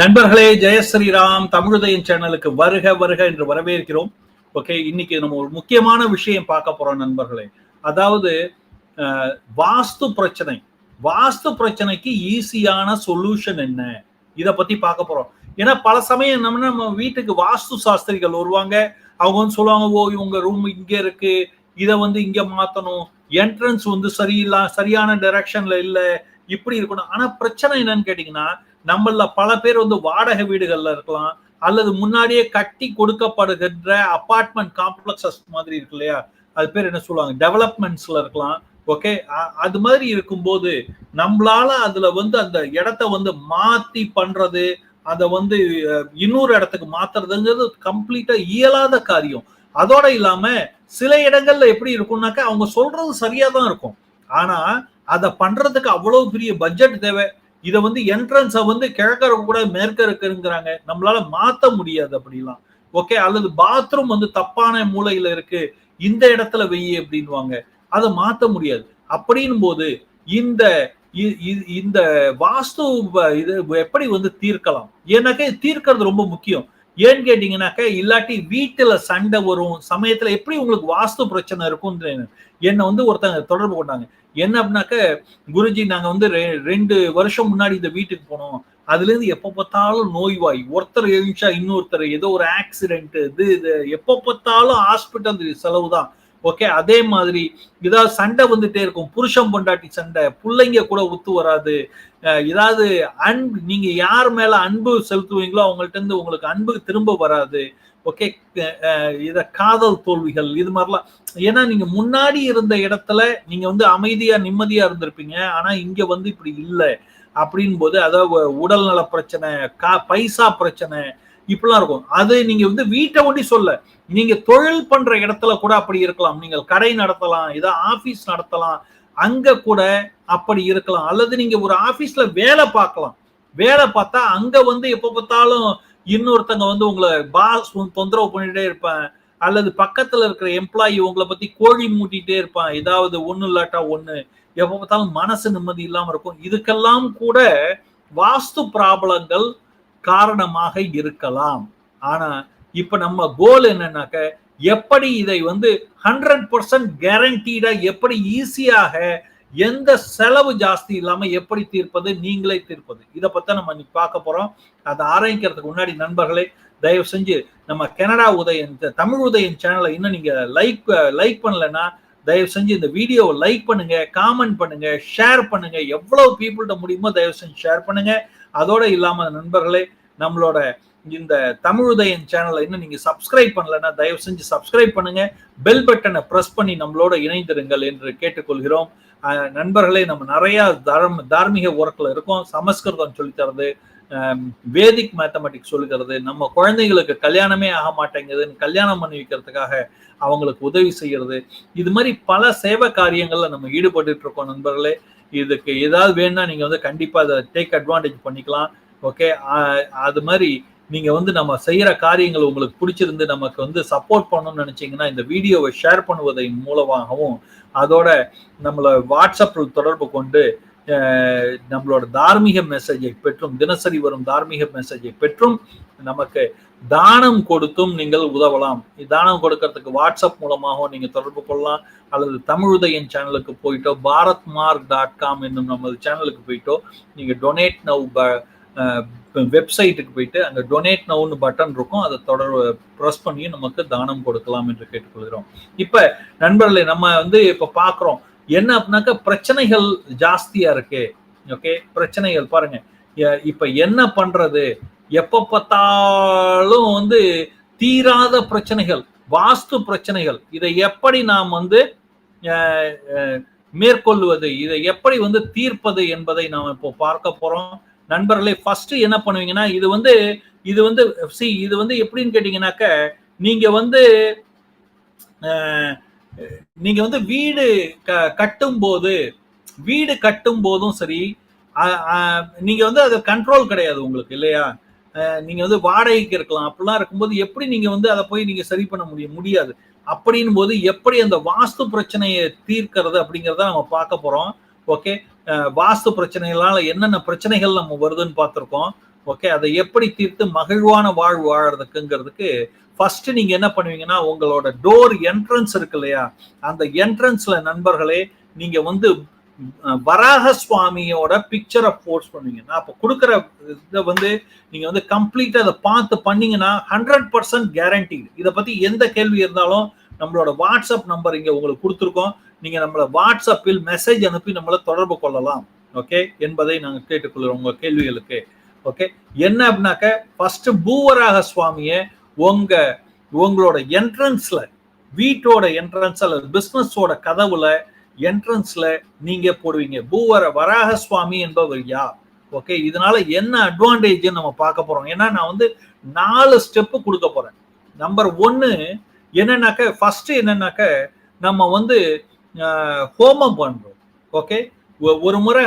நண்பர்களே ஜெய ஸ்ரீராம் சேனலுக்கு வருக வருக என்று வரவேற்கிறோம். ஓகே இன்னைக்கு நம்ம ஒரு முக்கியமான விஷயம் பார்க்க போறோம் நண்பர்களே. அதாவது வாஸ்து பிரச்சனை. வாஸ்து பிரச்சனைக்கு ஈஸியான சொல்யூஷன் என்ன? இதை பத்தி பார்க்க போறோம். ஏன்னா பல சமயம் நம்ம நம்ம வீட்டுக்கு வாஸ்து சாஸ்திரிகள் வருவாங்க. அவங்க வந்து சொல்லுவாங்க ஓ இவங்க ரூம் இங்க இருக்கு. இதை வந்து இங்க மாத்தணும். என்ட்ரன்ஸ் வந்து சரியில்லை சரியான டைரக்ஷன்ல இல்லை. இப்படி இருக்கணும். ஆனா பிரச்சனை என்னன்னு கேட்டீங்கன்னா நம்மள பல பேர் வந்து வாடகை வீடுகள்ல இருக்கலாம் அல்லது முன்னாடியே கட்டி கொடுக்கப்படுகின்ற அப்பார்ட்மெண்ட் காம்ப்ளெக்ஸஸ் மாதிரி இருக்கு இல்லையா? அது பேர் என்ன சொல்லுவாங்க? டெவலப்மெண்ட்ஸ்ல இருக்கலாம். ஓகே அது மாதிரி இருக்கும்போது நம்மளால அதுல வந்து அந்த இடத்த வந்து மாத்தி பண்றது அதை வந்து இன்னொரு இடத்துக்கு மாத்துறதுங்கிறது கம்ப்ளீட்டா இயலாத காரியம். அதோட இல்லாம சில இடங்கள்ல எப்படி இருக்கும்னாக்கா அவங்க சொல்றது சரியா தான் இருக்கும். ஆனா அதை பண்றதுக்கு அவ்வளவு பெரிய பட்ஜெட் தேவை. இதை வந்து என்ட்ரன்ஸை வந்து கிழக்க இருக்க கூட மேற்க இருக்குங்கிறாங்க நம்மளால மாத்த முடியாது அப்படிலாம். ஓகே அல்லது பாத்ரூம் வந்து தப்பான மூலையில இருக்கு. இந்த இடத்துல வெய்ய அப்படின்வாங்க அதை மாத்த முடியாது. அப்படின்னும் போது இந்த இ- இந்த வாஸ்து இது எப்படி வந்து தீர்க்கலாம்? ஏன்னாக்கா தீர்க்கிறது ரொம்ப முக்கியம். ஏன்னு கேட்டீங்கன்னாக்க இல்லாட்டி வீட்டுல சண்டை வரும் சமயத்துல எப்படி உங்களுக்கு வாஸ்து பிரச்சனை இருக்கும்ன்ற என்னை வந்து ஒருத்தங்க தொடர்பு கொண்டாங்க. என்ன அப்படின்னாக்க குருஜி நாங்க வந்து ரெ- ரெண்டு வருஷம் முன்னாடி இந்த வீட்டுக்கு போனோம். அதுல இருந்து எப்ப பார்த்தாலும் நோய்வாய். ஒருத்தர் எழுந்தா இன்னொருத்தர். ஏதோ ஒரு ஆக்சிடென்ட் இது இது எப்ப பார்த்தாலும் ஹாஸ்பிட்டல் செலவு தான் ஓகே அதே மாதிரி ஏதாவது சண்டை வந்துட்டே இருக்கும். புருஷன் பொண்டாட்டி சண்டை. பிள்ளைங்க கூட ஒத்து வராது. ஏதாவது அன்பு நீங்க யார் மேல அன்பு செலுத்துவீங்களோ அவங்கள்ட்ட இருந்து உங்களுக்கு அன்பு திரும்ப வராது. ஓகே இத காதல் தோல்விகள் இது மாதிரிலாம். ஏன்னா நீங்க முன்னாடி இருந்த இடத்துல நீங்க வந்து அமைதியா நிம்மதியா இருந்திருப்பீங்க. ஆனா இங்க வந்து இப்படி இல்லை. அப்படின் போது அதாவது உடல்நல பிரச்சனை கா பைசா பிரச்சனை இப்படிலாம் இருக்கும். அது நீங்க வந்து வீட்டை ஒட்டி சொல்ல நீங்க தொழில் பண்ற இடத்துல கூட அப்படி இருக்கலாம். நீங்கள் கடை நடத்தலாம் ஏதோ ஆபீஸ் நடத்தலாம் அங்க கூட அப்படி இருக்கலாம். அல்லது நீங்க ஒரு ஆபீஸ்ல வேலை பார்க்கலாம். வேலை பார்த்தா அங்க வந்து எப்ப பார்த்தாலும் இன்னொருத்தங்க வந்து உங்களை பாஸ் தொந்தரவு பண்ணிட்டே இருப்பேன். அல்லது பக்கத்துல இருக்கிற எம்ப்ளாயி உங்களை பத்தி கோழி மூட்டிட்டே இருப்பான். ஏதாவது ஒண்ணு இல்லாட்டா ஒண்ணு. எப்ப பார்த்தாலும் மனசு நிம்மதி இல்லாம இருக்கும். இதுக்கெல்லாம் கூட வாஸ்து பிராபலங்கள் காரணமாக இருக்கலாம். ஆனா இப்ப நம்ம கோல் என்னன்னாக்க எப்படி இதை வந்து ஹண்ட்ரட் பர்சன்ட் கேரண்டீடா எப்படி ஈஸியாக எந்த செலவு ஜாஸ்தி இல்லாம எப்படி தீர்ப்பது நீங்களே தீர்ப்பது. இதை பத்தி நம்ம இன்னைக்கு பார்க்க போறோம். அதை ஆரம்பிக்கிறதுக்கு முன்னாடி நண்பர்களே தயவு செஞ்சு நம்ம கனடா உதயன் இந்த தமிழ் உதயன் சேனலை இன்னும் நீங்க லைக் லைக் பண்ணலைன்னா தயவு செஞ்சு இந்த வீடியோவை லைக் பண்ணுங்க காமெண்ட் பண்ணுங்க ஷேர் பண்ணுங்க. எவ்வளவு பீப்புள்கிட்ட முடியுமோ தயவு செஞ்சு ஷேர் பண்ணுங்க. அதோட இல்லாம நண்பர்களே நம்மளோட இந்த தமிழுதயன் சேனலை இன்னும் நீங்க சப்ஸ்கிரைப் பண்ணலன்னா தயவு செஞ்சு சப்ஸ்கிரைப் பண்ணுங்க. பெல் பட்டனை பிரஸ் பண்ணி நம்மளோட இணைந்திருங்கள் என்று கேட்டுக்கொள்கிறோம். நண்பர்களே நம்ம நிறைய தர்ம தார்மீக ஒர்க்ல இருக்கோம். சமஸ்கிருதம் சொல்லித்தரது வேதிக் மேத்தமெட்டிக்ஸ் சொல்லுகிறது நம்ம குழந்தைங்களுக்கு கல்யாணமே ஆக மாட்டேங்குதுன்னு கல்யாணம் பண்ணி வைக்கிறதுக்காக அவங்களுக்கு உதவி செய்யறது. இது மாதிரி பல சேவை காரியங்கள்ல நம்ம ஈடுபட்டு இருக்கோம் நண்பர்களே. இதுக்கு ஏதாவது வேணும்னா நீங்கள் வந்து கண்டிப்பாக அதை டேக் அட்வான்டேஜ் பண்ணிக்கலாம். ஓகே அது மாதிரி நீங்கள் வந்து நம்ம செய்கிற காரியங்கள் உங்களுக்கு பிடிச்சிருந்து நமக்கு வந்து சப்போர்ட் பண்ணணும்னு நினச்சிங்கன்னா இந்த வீடியோவை ஷேர் பண்ணுவதன் மூலமாகவும் அதோட நம்மளை வாட்ஸ்அப்பில் தொடர்பு கொண்டு நம்மளோட தார்மீக மெசேஜை பெற்றும் தினசரி வரும் தார்மீக மெசேஜை பெற்றும் நமக்கு தானம் கொடுத்தும் நீங்கள் உதவலாம். தானம் கொடுக்கறதுக்கு வாட்ஸ்அப் மூலமாகவும் நீங்க தொடர்பு கொள்ளலாம். அல்லது தமிழுதயன் சேனலுக்கு போயிட்டோ பாரத் மார்க் டாட் காம் என்னும் நமது சேனலுக்கு போயிட்டோ நீங்க டொனேட் நவ் வெப்சைட்டுக்கு போயிட்டு அங்கே டொனேட் நவுன்னு பட்டன் இருக்கும். அதை தொடர் ப்ரெஸ் பண்ணியும் நமக்கு தானம் கொடுக்கலாம் என்று கேட்டுக்கொள்கிறோம். இப்போ நண்பர்களே நம்ம வந்து இப்போ பார்க்குறோம் என்ன அப்படின்னாக்கா பிரச்சனைகள் ஜாஸ்தியா இருக்கு. ஓகே பிரச்சனைகள் பாருங்க. இப்ப என்ன பண்றது? எப்ப பார்த்தாலும் வந்து தீராத பிரச்சனைகள் வாஸ்து பிரச்சனைகள். இதை எப்படி நாம் வந்து மேற்கொள்வது? இதை எப்படி வந்து தீர்ப்பது என்பதை நாம் இப்போ பார்க்க போறோம். நண்பர்களே ஃபர்ஸ்ட் என்ன பண்ணுவீங்கன்னா இது வந்து இது வந்து சி இது வந்து எப்படின்னு கேட்டீங்கன்னாக்க நீங்க வந்து நீங்க வந்து வீடு க கட்டும் போது வீடு கட்டும் போதும் சரி நீங்க வந்து அது கண்ட்ரோல் கிடையாது உங்களுக்கு இல்லையா? அஹ், நீங்க வந்து வாடகைக்கு இருக்கலாம். அப்படிலாம் இருக்கும்போது எப்படி நீங்க வந்து அதை போய் நீங்க சரி பண்ண முடியும் முடியாது? அப்படின் போது எப்படி அந்த வாஸ்து பிரச்சனையை தீர்க்கிறது அப்படிங்கிறத நம்ம பார்க்க போறோம். ஓகே? வாஸ்து பிரச்சனைகளால என்னென்ன பிரச்சனைகள் நம்ம வருதுன்னு பார்த்துருக்கோம். ஓகே அதை எப்படி தீர்த்து மகிழ்வான வாழ்வு வாழறதுக்குங்கிறதுக்கு ஃபர்ஸ்ட் நீங்க என்ன பண்ணுவீங்கன்னா உங்களோட டோர் என்ட்ரன்ஸ் இருக்கு இல்லையா? அந்த என்ட்ரன்ஸ்ல நண்பர்களே நீங்க வந்து வராக சுவாமியோட பிக்சரை போர்ஸ் பண்ணுவீங்க நான் அப்போ கொடுக்குற இதை வந்து நீங்க வந்து கம்ப்ளீட்டா அதை பார்த்து பண்ணீங்கன்னா ஹண்ட்ரட் பர்சன்ட் கேரண்டி இதை பத்தி எந்த கேள்வி இருந்தாலும் நம்மளோட வாட்ஸ்அப் நம்பர் இங்க உங்களுக்கு கொடுத்துருக்கோம். நீங்க நம்மள வாட்ஸ்அப்பில் மெசேஜ் அனுப்பி நம்மள தொடர்பு கொள்ளலாம். ஓகே என்பதை நாங்கள் கேட்டுக்கொள்கிறோம் உங்க கேள்விகளுக்கு. ஓகே என்ன அப்படின்னாக்க ஃபர்ஸ்ட் பூவராக சுவாமிய உங்க உங்களோட என்ட்ரன்ஸ்ல வீட்டோட என்ட்ரன்ஸ் அல்லது பிசினஸோட கதவுல என்ட்ரன்ஸ்ல நீங்க போடுவீங்க. பூவர வராக சுவாமி என்பவர் யார்? ஓகே இதனால என்ன அட்வான்டேஜ் நம்ம பார்க்க போறோம். ஏன்னா நான் வந்து நாலு ஸ்டெப்பு கொடுக்க போறேன். நம்பர் ஒன்னு என்னன்னாக்க ஃபர்ஸ்ட் என்னன்னாக்க நம்ம வந்து ஹோமம் பண்றோம். ஓகே ஒரு முறை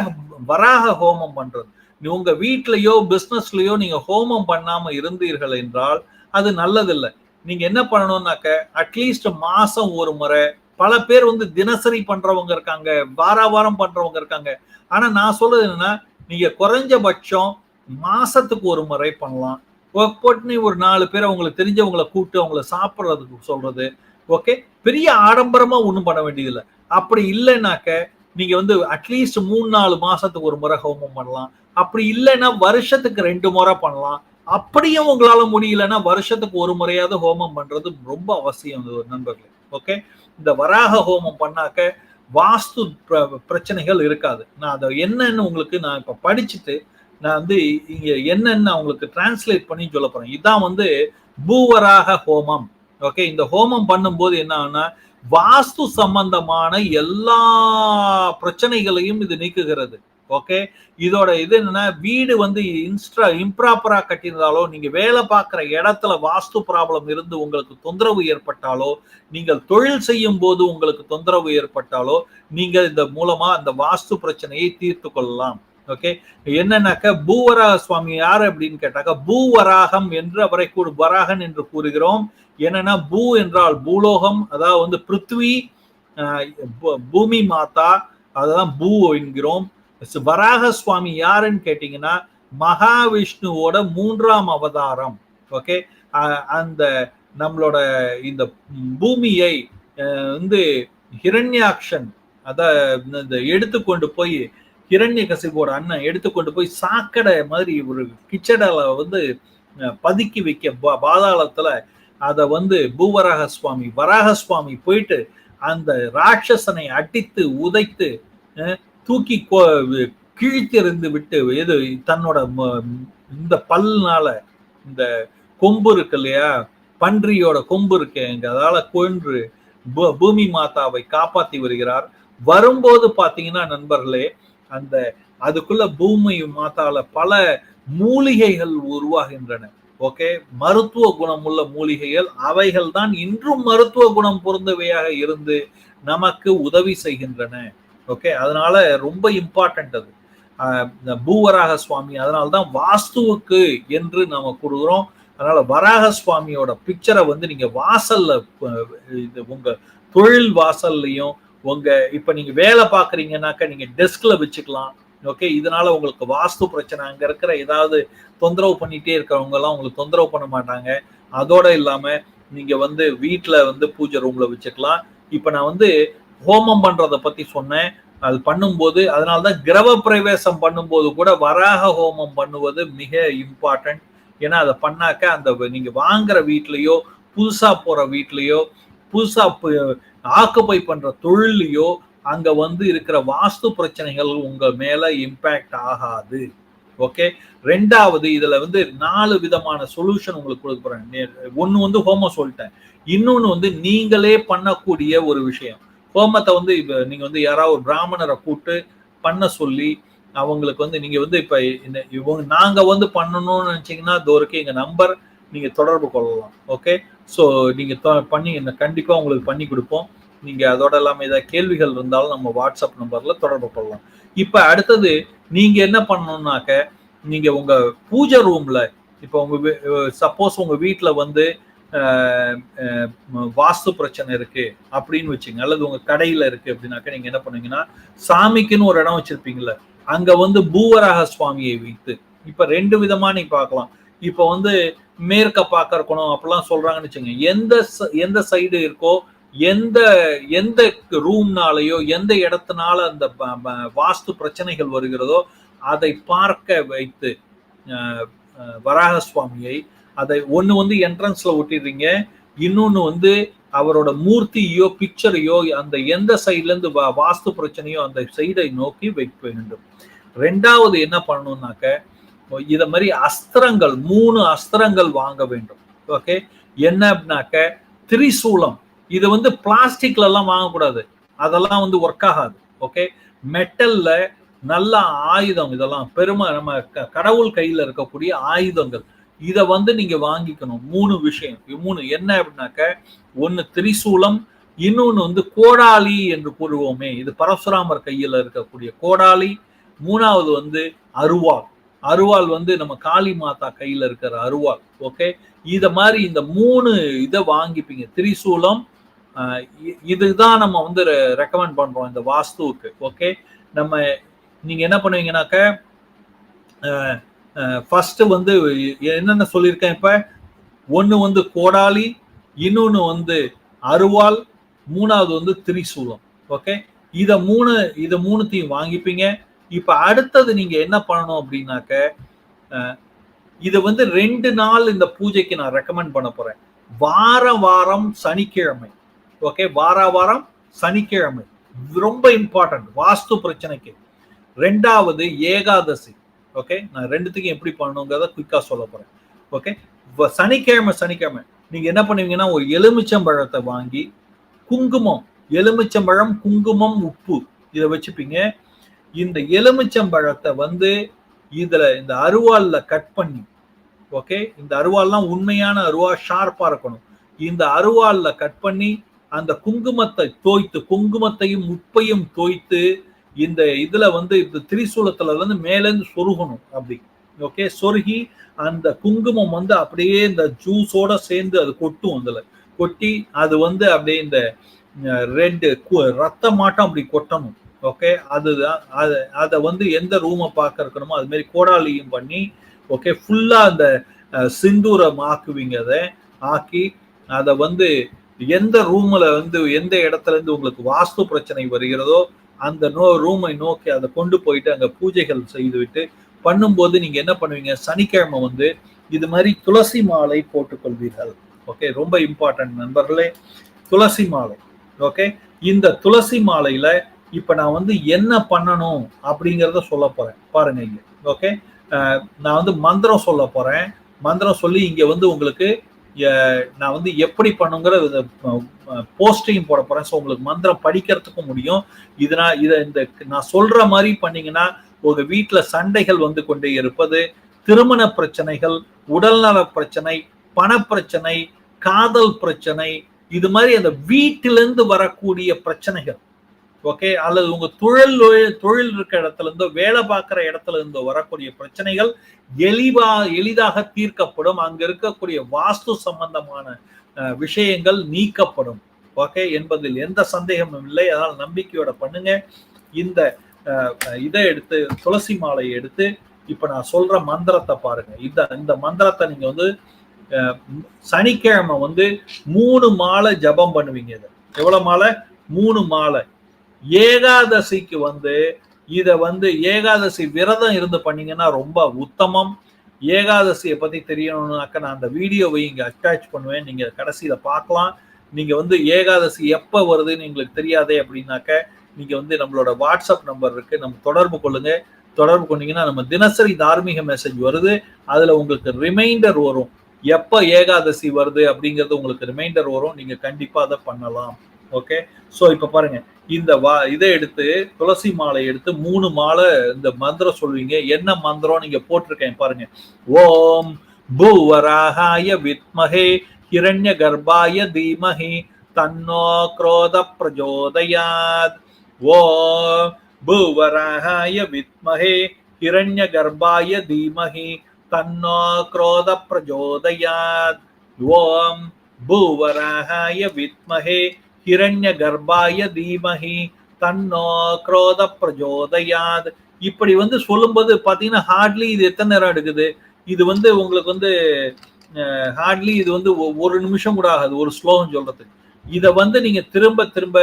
வராக ஹோமம் பண்றது. உங்க வீட்லயோ பிஸ்னஸ்லயோ நீங்க ஹோமம் பண்ணாம இருந்தீர்கள் என்றால் அது நல்லதில்லை. நீங்க என்ன பண்ணணும்னாக்க அட்லீஸ்ட் மாசம் ஒரு முறை. பல பேர் வந்து தினசரி பண்றவங்க இருக்காங்க வார வாரம் பண்றவங்க இருக்காங்க. ஆனா நான் சொல்றது என்னன்னா நீங்க குறைஞ்சபட்சம் மாசத்துக்கு ஒரு முறை பண்ணலாம். ஒர்க் போட்டு ஒரு நாலு பேர் அவங்களுக்கு தெரிஞ்சவங்களை கூப்பிட்டு அவங்கள சாப்பிட்றதுக்கு சொல்றது ஓகே பெரிய ஆடம்பரமா ஒன்றும் பண்ண வேண்டியதில்லை. அப்படி இல்லைனாக்க நீங்க வந்து அட்லீஸ்ட் மூணு நாலு மாசத்துக்கு ஒரு முறை ஹோமம் பண்ணலாம். அப்படி இல்லைன்னா வருஷத்துக்கு ரெண்டு முறை பண்ணலாம். அப்படியும் உங்களால முடியலன்னா வருஷத்துக்கு ஒரு முறையாவது ஹோமம் பண்றது ரொம்ப அவசியம் நண்பர்களே. ஓகே இந்த வராக ஹோமம் பண்ணாக்க வாஸ்து பிரச்சனைகள் இருக்காது. நான் அதை என்னன்னு உங்களுக்கு நான் இப்ப படிச்சுட்டு நான் வந்து இங்க என்னன்னு உங்களுக்கு டிரான்ஸ்லேட் பண்ணி சொல்ல போறேன். இதான் வந்து பூவராக ஹோமம் ஓகே இந்த ஹோமம் பண்ணும்போது என்ன ஆகுனா வாஸ்து சம்பந்தமான எல்லா பிரச்சனைகளையும் இது நீக்குகிறது. ஓகே இதோட இது என்னன்னா வீடு வந்து இன்ஸ்ட்ரா இம்ப்ராப்பரா கட்டியிருந்தாலோ நீங்க வேலை பார்க்குற இடத்துல வாஸ்து ப்ராப்ளம் இருந்து உங்களுக்கு தொந்தரவு ஏற்பட்டாலோ நீங்கள் தொழில் செய்யும் போது உங்களுக்கு தொந்தரவு ஏற்பட்டாலோ நீங்க இந்த மூலமா அந்த வாஸ்து பிரச்சனையை தீர்த்து கொள்ளலாம். ஓகே என்னன்னாக்க பூவராக சுவாமி யார் அப்படின்னு கேட்டாக்க பூவராகம் என்று அவரை கூடு வராகன் என்று கூறுகிறோம். என்னன்னா பூ என்றால் பூலோகம் அதாவது வந்து பிருத்வி பூமி மாதா அதான் பூ என்கிறோம். வராக சுவாமி யாருன்னு கேட்டீங்கன்னா மகாவிஷ்ணுவோட மூன்றாம் அவதாரம். ஓகே அந்த நம்மளோட இந்த பூமியை வந்து ஹிரண்யாக்ஷன் அத இந்த எடுத்துக்கொண்டு போய் ஹிரண்ய கசிபோட அண்ணன் எடுத்துக்கொண்டு போய் சாக்கடை மாதிரி ஒரு கிச்சடலை வந்து பதுக்கி வைக்க பாதாளத்துல அதை வந்து பூவராக சுவாமி வராக சுவாமி போயிட்டு அந்த ராட்சசனை அடித்து உதைத்து தூக்கி கிழித்தெறிந்து விட்டு எது தன்னோட இந்த பல்னால இந்த கொம்பு இருக்கு இல்லையா? பன்றியோட கொம்பு இருக்கு. அதால கொன்று பூமி மாதாவை காப்பாத்தி வருகிறார். வரும்போது பாத்தீங்கன்னா நண்பர்களே அந்த அதுக்குள்ள பூமி மாதால பல மூலிகைகள் உருவாகின்றன. ஓகே மருத்துவ குணமுள்ள மூலிகைகள் அவைகள் தான் இன்றும் மருத்துவ குணம் பொருந்தவையாக இருந்து நமக்கு உதவி செய்கின்றன. ஓகே அதனால ரொம்ப இம்பார்ட்டன்ட் அது. பூவராக சுவாமி அதனால தான் வாஸ்துவுக்கு என்று நாம கொடுக்குறோம் அதனால வராக சுவாமியோட பிக்சரை வந்து நீங்க வாசல்ல இது உங்க தொழில் வாசல்லையும் உங்க இப்ப நீங்க வேலை பாக்குறீங்கன்னாக்க நீங்க டெஸ்க்ல வச்சுக்கலாம். ஓகே இதனால உங்களுக்கு வாஸ்து பிரச்சனை அங்க இருக்கிற ஏதாவது தொந்தரவு பண்ணிட்டே இருக்கிறவங்க எல்லாம் உங்களுக்கு தொந்தரவு பண்ண மாட்டாங்க. அதோட இல்லாம நீங்க வந்து வீட்டுல வந்து பூஜை ரூம்ல வச்சுக்கலாம். இப்ப நான் வந்து ஹோமம் பண்றதை பத்தி சொன்னேன். அது பண்ணும்போது அதனால்தான் கிரவ பிரவேசம் பண்ணும்போது கூட வராக ஹோமம் பண்ணுவது மிக இம்பார்ட்டன்ட் ஏன்னா அதை பண்ணாக்க அந்த நீங்க வாங்குற வீட்லயோ புதுசா போற வீட்லயோ புதுசா ஆக்குப்பை பண்ற தொழிலையோ அங்க வந்து இருக்கிற வாஸ்து பிரச்சனைகள் உங்க மேல இம்பேக்ட் ஆகாது. ஓகே ரெண்டாவது இதுல வந்து நாலு விதமான சொல்யூஷன் உங்களுக்கு கொடுக்க போறேன். ஒன்னு வந்து ஹோமம் சொல்லிட்டேன். இன்னொன்னு வந்து நீங்களே பண்ணக்கூடிய ஒரு விஷயம். ஹோமத்தை வந்து இப்ப நீங்க வந்து யாராவது ஒரு பிராமணரை கூப்பிட்டு பண்ண சொல்லி அவங்களுக்கு வந்து நீங்க வந்து இப்ப இவங்க நாங்க வந்து பண்ணணும்னு நினைச்சீங்கன்னா தோருக்கு எங்க நம்பர் நீங்க தொடர்பு கொள்ளலாம். ஓகே ஸோ நீங்க பண்ணி கண்டிப்பா உங்களுக்கு பண்ணி கொடுப்போம். நீங்கள் அதோட இல்லாமல் ஏதாவது கேள்விகள் இருந்தாலும் நம்ம வாட்ஸ்அப் நம்பரில் தொடர்பு கொள்ளலாம். இப்போ அடுத்தது நீங்கள் என்ன பண்ணணும்னாக்க நீங்கள் உங்கள் பூஜை ரூமில் இப்போ உங்கள் சப்போஸ் உங்கள் வீட்டில் வந்து வாஸ்து பிரச்சனை இருக்கு அப்படின்னு வச்சுங்க அல்லது உங்க கடையில இருக்கு அப்படின்னாக்க நீங்க என்ன பண்ணுவீங்கன்னா சாமிக்குன்னு ஒரு இடம் வச்சிருப்பீங்கல்ல அங்க வந்து பூவராக சுவாமியை வைத்து இப்ப ரெண்டு விதமா நீ பார்க்கலாம். இப்ப வந்து மேற்க பார்க்க இருக்கணும் அப்படிலாம் சொல்றாங்கன்னு வச்சுங்க எந்த எந்த சைடு இருக்கோ எந்த எந்த ரூம்னாலேயோ எந்த இடத்தினால அந்த வாஸ்து பிரச்சனைகள் வருகிறதோ அதை பார்க்க வைத்து வராக சுவாமியை அதை ஒன்று வந்து என்ட்ரன்ஸ்ல ஒட்டிடுறீங்க இன்னொன்று வந்து அவரோட மூர்த்தியோ பிக்சரையோ அந்த எந்த சைட்லேருந்து வா வாஸ்து பிரச்சனையோ அந்த சைடை நோக்கி வைக்க வேண்டும். ரெண்டாவது என்ன பண்ணணும்னாக்க இதை மாதிரி அஸ்திரங்கள் மூணு அஸ்திரங்கள் வாங்க வேண்டும். ஓகே? என்ன அப்படின்னாக்க திரிசூலம். இது வந்து பிளாஸ்டிக்ல எல்லாம் வாங்கக்கூடாது. அதெல்லாம் வந்து ஒர்க் ஆகாது. ஓகே மெட்டல்ல நல்ல ஆயுதம் இதெல்லாம் பெருமை நம்ம கடவுள் கையில இருக்கக்கூடிய ஆயுதங்கள். இதை வந்து நீங்க வாங்கிக்கணும். மூணு விஷயம். மூணு என்ன அப்படின்னாக்க ஒன்னு திரிசூலம் இன்னொன்னு வந்து கோடாலி என்று கூறுவோமே. இது பரசுராமர் கையில இருக்கக்கூடிய கோடாலி. மூணாவது வந்து அருவாள். அருவாள் வந்து நம்ம காளி மாதா கையில இருக்கிற அருவாள். ஓகே இத மாதிரி இந்த மூணு இதை வாங்கிப்பீங்க. திரிசூலம் இதுதான் நம்ம வந்து ரெக்கமெண்ட் பண்றோம் இந்த வாஸ்துவுக்கு ஓகே நம்ம நீங்க என்ன பண்ணுவீங்கன்னாக்க ஃபர்ஸ்ட் வந்து என்னென்ன சொல்லியிருக்கேன் இப்ப? ஒன்று வந்து கோடாலி இன்னொன்று வந்து அருவாள் மூணாவது வந்து திரிசூலம் ஓகே இதை மூணு இதை மூணுத்தையும் வாங்கிப்பீங்க. இப்ப அடுத்தது நீங்க என்ன பண்ணணும் அப்படின்னாக்க இதை வந்து ரெண்டு நாள் இந்த பூஜைக்கு நான் ரெக்கமெண்ட் பண்ண போறேன். வார வாரம் சனிக்கிழமை. ஓகே வார வாரம் சனிக்கிழமை. ரொம்ப இம்பார்ட்டன்ட் வாஸ்து பிரச்சனைக்கு. ரெண்டாவது ஏகாதசி. ஓகே நான் ரெண்டுத்துக்கும் எப்படி பண்ணணுங்கிறத குயிக்காக சொல்ல போகிறேன் ஓகே சனிக்கிழமை சனிக்கிழமை. நீங்கள் என்ன பண்ணுவீங்கன்னா ஒரு எலுமிச்சம்பழத்தை வாங்கி குங்குமம் எலுமிச்சம்பழம் குங்குமம் உப்பு இதை வச்சுப்பீங்க. இந்த எலுமிச்சம்பழத்தை வந்து இதில் இந்த அருவாலில் கட் பண்ணி ஓகே இந்த அருவாள்லாம் உண்மையான அருவா ஷார்ப்பாக இருக்கணும். இந்த அருவாலில் கட் பண்ணி அந்த குங்குமத்தை தோய்த்து குங்குமத்தையும் உப்பையும் தோய்த்து இந்த இதுல வந்து இந்த திரிசூலத்துல வந்து மேலேருந்து சொருகணும் அப்படி. ஓகே சொருகி அந்த குங்குமம் வந்து அப்படியே இந்த ஜூஸோட சேர்ந்து அது கொட்டும் அதுல. கொட்டி அது வந்து அப்படியே இந்த ரெண்டு ரத்த மாட்டம் அப்படி கொட்டணும். ஓகே அதுதான் அதை அதை வந்து எந்த ரூமை பார்க்க இருக்கணுமோ அது மாதிரி கோடாலியும் பண்ணி ஓகே ஃபுல்லா அந்த சிந்தூரம் ஆக்குவீங்க அதை. ஆக்கி அதை வந்து எந்த ரூம்ல வந்து எந்த இடத்துல இருந்து உங்களுக்கு வாஸ்து பிரச்சனை வருகிறதோ அந்த நோ ரூமை நோக்கி அதை கொண்டு போயிட்டு அங்க பூஜைகள் செய்துவிட்டு பண்ணும்போது நீங்க என்ன பண்ணுவீங்க? சனிக்கிழமை வந்து இது மாதிரி துளசி மாலை போட்டுக்கொள்வீர்கள். ஓகே ரொம்ப இம்பார்ட்டன்ட் நண்பர்களே. துளசி மாலை. ஓகே இந்த துளசி மாலையில இப்ப நான் வந்து என்ன பண்ணணும் அப்படிங்கிறத சொல்ல போறேன். பாருங்க இங்க. ஓகே நான் வந்து மந்திரம் சொல்ல போறேன். மந்திரம் சொல்லி இங்க வந்து உங்களுக்கு நான் வந்து எப்படி பண்ணுங்கிற போஸ்டையும் போட போறேன். ஸோ உங்களுக்கு மந்திரம் படிக்கிறதுக்கும் முடியும். இதனா இதை இந்த நான் சொல்ற மாதிரி பண்ணீங்கன்னா உங்க வீட்டில் சண்டைகள் வந்து கொண்டே இருப்பது திருமண பிரச்சனைகள் உடல்நல பிரச்சனை பணப்பிரச்சனை காதல் பிரச்சனை இது மாதிரி அந்த வீட்டிலிருந்து வரக்கூடிய பிரச்சனைகள். ஓகே? அல்லது உங்க தொழில் தொழில் இருக்கிற இடத்துல இருந்தோ வேலை பார்க்குற இடத்துல இருந்தோ வரக்கூடிய பிரச்சனைகள் எளிவா எளிதாக தீர்க்கப்படும். அங்க இருக்கக்கூடிய வாஸ்து சம்பந்தமான விஷயங்கள் நீக்கப்படும். ஓகே? என்பதில் எந்த சந்தேகமும் இல்லை. அதனால் நம்பிக்கையோட பண்ணுங்க. இந்த இதை எடுத்து துளசி மாலையை எடுத்து இப்ப நான் சொல்ற மந்திரத்தை பாருங்க. இந்த இந்த மந்திரத்தை நீங்க வந்து சனிக்கிழமை வந்து மூணு மாலை ஜபம் பண்ணுவீங்க இதை. எவ்வளவு மாலை? மூணு மாலை. ஏகாதசிக்கு வந்து இதை வந்து ஏகாதசி விரதம் இருந்து பண்ணீங்கன்னா ரொம்ப உத்தமம். ஏகாதசியை பற்றி தெரியணும்னாக்க நான் அந்த வீடியோவை இங்கே அட்டாச் பண்ணுவேன். நீங்கள் கடைசியில் பார்க்கலாம். நீங்கள் வந்து ஏகாதசி எப்போ வருதுன்னு எங்களுக்கு தெரியாதே அப்படின்னாக்க நீங்கள் வந்து நம்மளோட வாட்ஸ்அப் நம்பர் இருக்குது நம்ம தொடர்பு கொள்ளுங்கள் தொடர்பு கொண்டீங்கன்னா நம்ம தினசரி தார்மீக மெசேஜ் வருது. அதில் உங்களுக்கு ரிமைண்டர் வரும். எப்போ ஏகாதசி வருது அப்படிங்கிறது உங்களுக்கு ரிமைண்டர் வரும். நீங்கள் கண்டிப்பாக அதை பண்ணலாம். ஓகே ஸோ இப்போ பாருங்க. இந்த வா இதை எடுத்து துளசி மாலை எடுத்து மூணு மாலை இந்த மந்திரம் சொல்வீங்க. என்ன மந்திரம் நீங்க போட்டிருக்கேன் பாருங்க. ஓம் பூவராகாய வித்மகே ஹிரண்ய கர்ப்பாய தீமஹி தன்னோ குரோத பிரஜோதயாத். ஓம் பூவராகாய வித்மகே ஹிரண்ய கர்ப்பாய தீமஹி தன்னோ குரோத பிரஜோதயாத். ஓம் பூவராகாய வித்மகே ஹிரண்ய கர்ப்பாய தீமஹி தன்னோ குரோத பிரஜோதயாத் இப்படி வந்து சொல்லும்போது பார்த்தீங்கன்னா ஹார்ட்லி இது எத்தனை நேரம் எடுக்குது? இது வந்து உங்களுக்கு வந்து ஹார்ட்லி இது வந்து ஒரு நிமிஷம் கூட ஆகாது ஒரு ஸ்லோகம் சொல்றதுக்கு. இதை வந்து நீங்க திரும்ப திரும்ப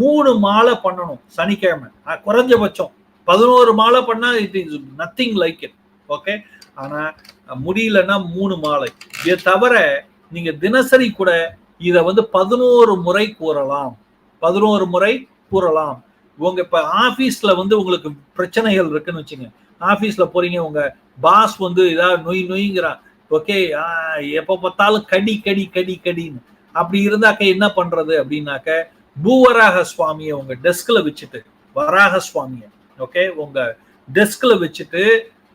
மூணு மாலை பண்ணணும் சனிக்கிழமை. குறைஞ்சபட்சம். பதினோரு மாலை பண்ணா it is nothing like it okay ஆனா முடியலன்னா மூணு மாலை. இதை தவிர நீங்க தினசரி கூட இதை வந்து பதினோரு முறை கூறலாம். பதினோரு முறை கூறலாம். உங்க இப்ப ஆபீஸ்ல வந்து உங்களுக்கு பிரச்சனைகள் இருக்குன்னு வச்சுங்க. ஆபீஸ்ல போறீங்க உங்க பாஸ் வந்து ஏதாவது நொய் நொய்ங்கிறான் ஓகே எப்ப பார்த்தாலும் கடி கடி கடி கடின்னு. அப்படி இருந்தாக்க என்ன பண்றது அப்படின்னாக்க பூவராக சுவாமியை உங்க டெஸ்க்ல வச்சுட்டு வராக சுவாமியை ஓகே உங்க டெஸ்க்ல வச்சுட்டு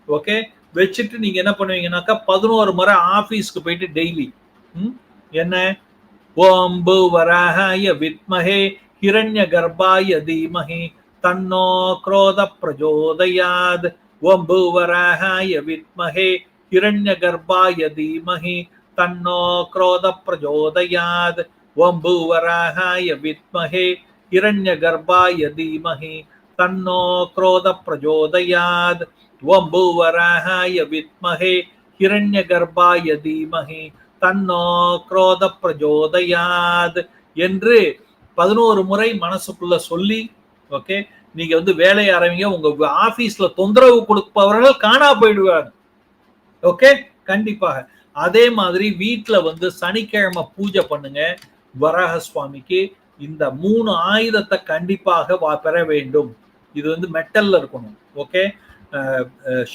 ஓகே வச்சுட்டு நீங்க என்ன பண்ணுவீங்கன்னாக்கா பதினோரு முறை ஆபீஸ்க்கு போயிட்டு டெய்லி. என்ன? ஓம் பூவராய வித்மகே ஹிரண்ய கர்ப்பாய தீமஹி தன்னோ குரோத பிரஜோதயாத் ஓம் பூவராய வித்மகே ஹிரண்ய கர்ப்பாய தீமஹி தன்னோ குரோத பிரஜோதயாத் ஓம் பூவராய வித்மகே ஹிரண்ய கர்ப்பாய தீமஹி தன்னோ குரோத பிரஜோதயாத் ஓம் பூவராய வித்மகே ஹிரண்ய கர்ப்பாய தீமஹி தன்னோ குரோத பிரஜோதயாது என்று பதினோரு முறை மனசுக்குள்ள சொல்லி ஓகே நீங்க வந்து வேலை ஆரம்பிங்க உங்க ஆபீஸ்ல தொந்தரவு கொடுப்பவர்கள் காணா போயிடுவாங்க. ஓகே கண்டிப்பாக. அதே மாதிரி வீட்டில் வந்து சனிக்கிழமை பூஜை பண்ணுங்க வராக சுவாமிக்கு இந்த மூணு ஆயுதத்தை கண்டிப்பாக வா பெற வேண்டும். இது வந்து மெட்டல்ல இருக்கணும் ஓகே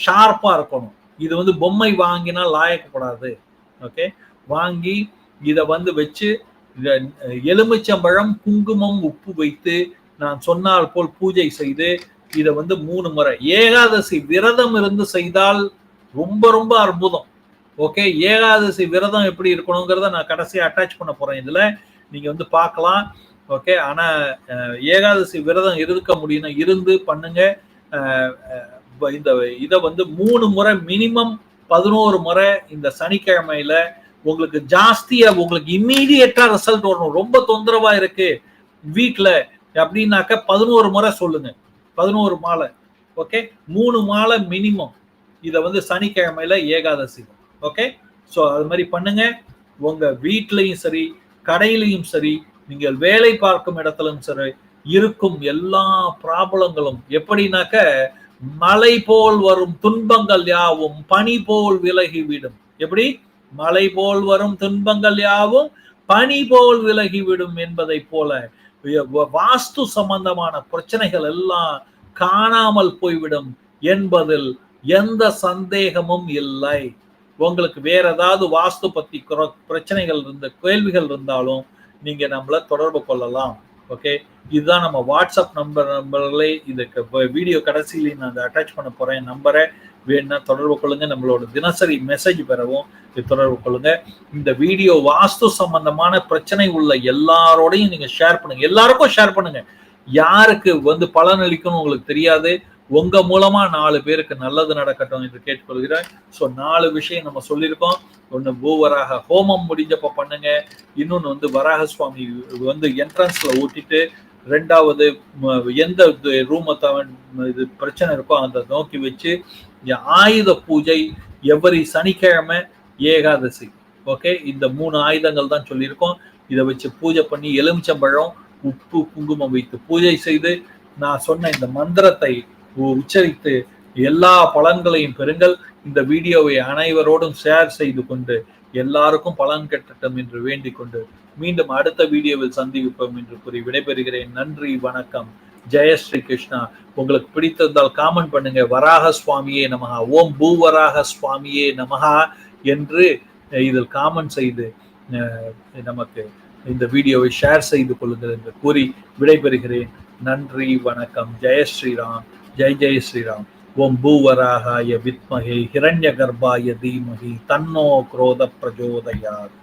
ஷார்ப்பா இருக்கணும். இது வந்து பொம்மை வாங்கினா லாயக்கப்படாது ஓகே வாங்கி இதை வந்து வச்சு எலுமிச்சம்பழம் குங்குமம் உப்பு வைத்து நான் சொன்னால் போல் பூஜை செய்து இதை வந்து மூணு முறை ஏகாதசி விரதம் இருந்து செய்தால் ரொம்ப ரொம்ப அற்புதம். ஓகே? ஏகாதசி விரதம் எப்படி இருக்கணுங்கிறத நான் கடைசியாக அட்டாச் பண்ண போகிறேன் இதில். நீங்கள் வந்து பார்க்கலாம். ஓகே? ஆனால் ஏகாதசி விரதம் இருக்க முடியும் இருந்து பண்ணுங்க. இந்த இதை வந்து மூணு முறை மினிமம் பதினோரு முறை இந்த சனிக்கிழமையில உங்களுக்கு ஜாஸ்தியா உங்களுக்கு இம்மீடியட்டா ரிசல்ட் வரணும். ரொம்ப தொந்தரவா இருக்கு. வீட்டில் அப்படின்னாக்க பதினோரு முறை சொல்லுங்க. பதினோரு மாலை. ஓகே மூணு மாலை மினிமம் இதை வந்து சனிக்கிழமையில ஏகாதசி. ஓகே ஸோ அது மாதிரி பண்ணுங்க. உங்க வீட்லையும் சரி கடையிலையும் சரி நீங்கள் வேலை பார்க்கும் இடத்துலையும் சரி இருக்கும் எல்லா ப்ராப்ளங்களும். எப்படின்னாக்க மலை போல் வரும் துன்பங்கள் யாவும் பனி போல் விலகிவிடும் எப்படி? மலை போல் வரும் துன்பங்கள் யாவும் பனி போல் விலகிவிடும் என்பதை போல வாஸ்து சம்பந்தமான பிரச்சனைகள் எல்லாம் காணாமல் போய்விடும் என்பதில் எந்த சந்தேகமும் இல்லை. உங்களுக்கு வேற ஏதாவது வாஸ்து பத்தி பிரச்சனைகள் இருந்த கேள்விகள் இருந்தாலும் நீங்க நம்மள தொடர்பு கொள்ளலாம். ஓகே? இதுதான் நம்ம வாட்ஸ்அப் நம்பர் நம்பர்களை இதுக்கு வீடியோ கடைசியில நான் அட்டாச் பண்ண போறேன். நம்பரை வேணும்னா தொடர்பு கொள்ளுங்க. நம்மளோட தினசரி மெசேஜ் பெறவும் தொடர்பு கொள்ளுங்க. இந்த வீடியோ வாஸ்து சம்பந்தமான பிரச்சனை உள்ள எல்லாரோடையும் நீங்க ஷேர் பண்ணுங்க. எல்லாருக்கும் ஷேர் பண்ணுங்க. யாருக்கு வந்து பலன் அளிக்கணும் உங்களுக்கு தெரியாது. உங்க மூலமா நாலு பேருக்கு நல்லது நடக்கட்டும் என்று கேட்டுக்கொள்கிறேன் ஸோ நாலு விஷயம் நம்ம சொல்லியிருக்கோம். ஒன்று பூவராக ஹோமம் முடிஞ்சப்ப பண்ணுங்க. இன்னொன்று வந்து வராக சுவாமி வந்து என்ட்ரன்ஸ்ல ஊட்டிட்டு ரெண்டாவது எந்த ரூமை தவன் இது பிரச்சனை இருக்கோ அந்த நோக்கி வச்சு ஆயுத பூஜை எவ்வரி சனிக்கிழமை ஏகாதசி. ஓகே இந்த மூணு ஆயுதங்கள் தான் சொல்லியிருக்கோம். இதை வச்சு பூஜை பண்ணி எலுமிச்சம்பழம் உப்பு குங்குமம் வைத்து பூஜை செய்து நான் சொன்ன இந்த மந்திரத்தை உச்சரித்து எல்லா பலன்களையும் பெறுங்கள். இந்த வீடியோவை அனைவரோடும் ஷேர் செய்து கொண்டு எல்லாருக்கும் பலன் கட்டட்டும் என்று வேண்டிக் கொண்டு மீண்டும் அடுத்த வீடியோவில் சந்திப்போம் என்று கூறி விடைபெறுகிறேன். நன்றி வணக்கம். ஜெய ஸ்ரீ கிருஷ்ணா உங்களுக்கு பிடித்திருந்தால் காமெண்ட் பண்ணுங்க. வராக சுவாமியே நமகா ஓம் பூவராக சுவாமியே நமகா என்று இதில் காமெண்ட் செய்து நமக்கு இந்த வீடியோவை ஷேர் செய்து கொள்ளுங்கள் என்று கூறி விடைபெறுகிறேன். நன்றி வணக்கம். ஜெய ஸ்ரீராம். ஜெய் ஜெய் ஸ்ரீராம். ஓம் பூவராகாய வித்மகே. ஹிரண்ய கர்ப்பாய தீமகி. தன்னோ குரோத பிரஜோதயாத்.